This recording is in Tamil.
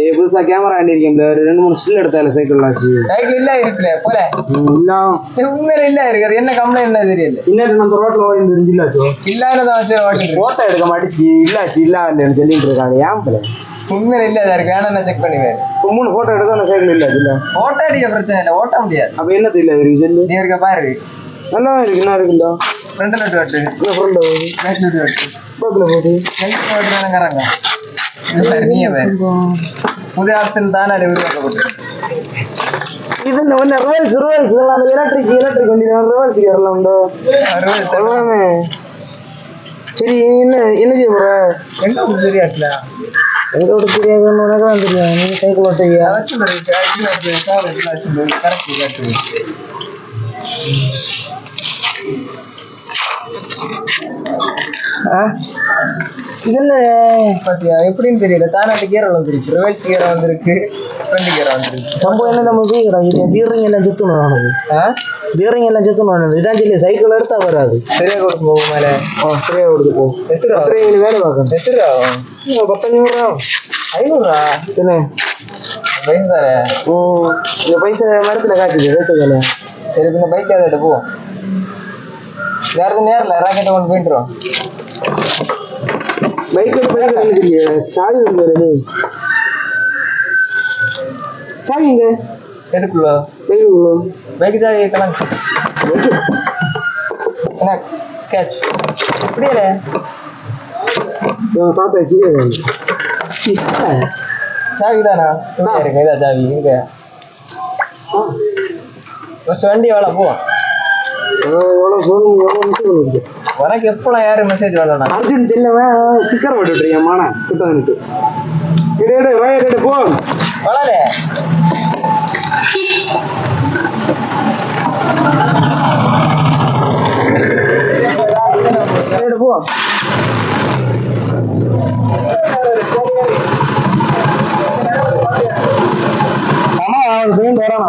ஏய் புதுசா கேமரா வாங்கியிருக்கேன் ஒரு ரெண்டு மூணு ஸ்டில் எடுத்தால சைக்கிள் ஆச்சு. சைக்கிள் இல்ல இருக்குல்ல போல. இல்லாம இது உண்மையில இல்ல இருக்குது என்ன கம்ப்ளைண்ட் என்ன தெரியல. இன்னும் நம்ம ரோட்ல ஓடி இருந்துச்சு இல்லாததான் வச்சு ஓட்டிட்டு போட்டோ எடுக்க மாட்டிச்சு. இல்லாச்சு இல்ல இல்லைன்னு சொல்லிட்டு இருக்காங்க. ஏன் போல உண்மையில இல்ல இருக்கு. வேணா செக் பண்ணி வேறு இப்போ மூணு போட்டோ எடுக்க சைக்கிள் இல்ல இல்ல. ஓட்ட அடிக்க பிரச்சனை இல்லை ஓட்ட முடியாது. அப்ப என்ன தெரியல இருக்கு சொல்லு நீ இருக்க பாரு. நல்லா இருக்கு என்ன இருக்குல்ல ஃப்ரண்ட் லெட் வெட்டு என்ன ஃப்ரெண்ட் பேக் லெட் வெட்டு பக்கத்துல போகுது. செல்ஃபி புது ஆப்ஷன் தானே அதில் உருவாக்கப்பட்டு இது என்ன ஒண்ணு ரோல்ஸ் ரோல்ஸ் இதெல்லாம் அந்த எலக்ட்ரிக் எலக்ட்ரிக் வண்டி ரோல்ஸ் ஏறலாம் உண்டோ சரி என்ன என்ன செய்ய போற என்ன தெரியாதுல எங்களோட தெரியாது உனக்கு தான் தெரியும் நீ சைக்கிள் ஓட்டுவியா கரெக்ட் ஆ? இது என்ன பாத்தியா எப்படின்னு தெரியல. தானாட்டு கீரை வந்திருக்கு. ரிவர்ஸ் கீரை வந்திருக்கு. ஃப்ரண்ட் கீரை வந்திருக்கு. சம்பவம் என்ன நம்ம இது பீரிங் எல்லாம் சுத்தணும் உனக்கு பீரிங் எல்லாம் சுத்தணும் உனக்கு இதான் சொல்லி சைக்கிள் எடுத்தா வராது. சரியா கொடுக்கும் போகும் மேல. ஆ சரியா கொடுத்து போ. எத்தனை வேலை பார்க்கணும் எத்தனை ஆகும் ஆ, பத்தஞ்சு ரூபா. ஐநூறுரூவா என்ன? பைக் தானே? ஓ இந்த பைசா மரத்தில் காய்ச்சிது பைசா வேலை சரி பின்ன பைக் அதை போ யாருக்கும் நேரில்? ராக்கெட்டை கொண்டு போயிட்டுரும் பைக்கில் பைக் இல்லையே சாவி கொண்டு வர நீ சாவி எங்க? எதுக்குள்ள? பைக்குள்ளோ பைக் சாவி கணக்கு என்ன? கேட்ச் இப்படியே பாப்பா சாவி தானா? இருக்கு இதா சாவி இங்க. வண்டி எவ்வளோ போ. உனக்கு எப்போ யாரு மெசேஜ் பண்ணணும் அர்ஜுன் செல்லவன் ஸ்டிக்கர் போட்டுட்ருக்கேன் மானா கிட்டவனுக்கு எடு எடு வாய எடு போ. வளரே போ. ஆமா அவன் பெயிண்ட் வரானா?